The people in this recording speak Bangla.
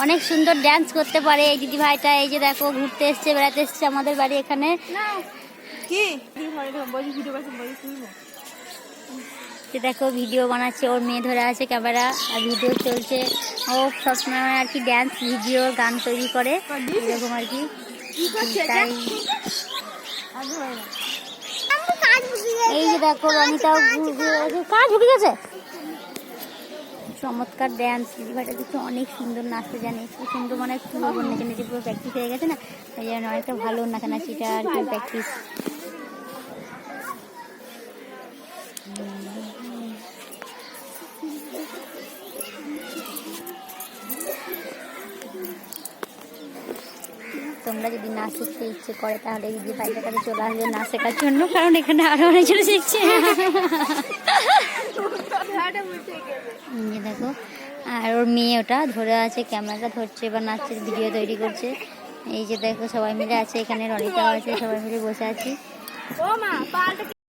অনেক সুন্দর ড্যান্স করতে পারে। এই দিদি ভাইটা এই যে দেখো ঘুরতে এসছে বেড়াতে এসছে আমাদের বাড়ি এখানে। কি? দেখো ভিডিও বানাচ্ছে ওর মেয়ে ধরে আছে ক্যামেরা আর ভিডিও চলছে। ও সবসময় আর কি ড্যান্স ভিডিও গান তৈরি করে। এরকম আর কি। তাই এই যে দেখো রনিতাও কাজ ঢুকে গেছে। চমৎকার ড্যান্স দিদিভাইটা দেখছি অনেক সুন্দর নাচতে জানে। খুব সুন্দর মানে কি বলব নেচে নেচে পুরো প্র্যাকটিস হয়ে গেছে না তাই জন্য অনেকটা ভালো নাচা নাচিটা আর কি প্র্যাকটিস তোমরা যদি নাচ শিখতে ইচ্ছে করে, তাহলে দিদি ভাইটার কাছে চলে আসবে নাচ শেখার জন্য, কারণ এখানে আরও অনেকজন শিখছে। যে দেখো। আর ওর মেয়ে ওটা ধরে আছে ক্যামেরাটা ধরছে বা নাচছে ভিডিও তৈরি করছে। এই যে দেখো সবাই মিলে আছে এখানে রনিতাও আছে সবাই মিলে বসে আছি। ও মা পালটা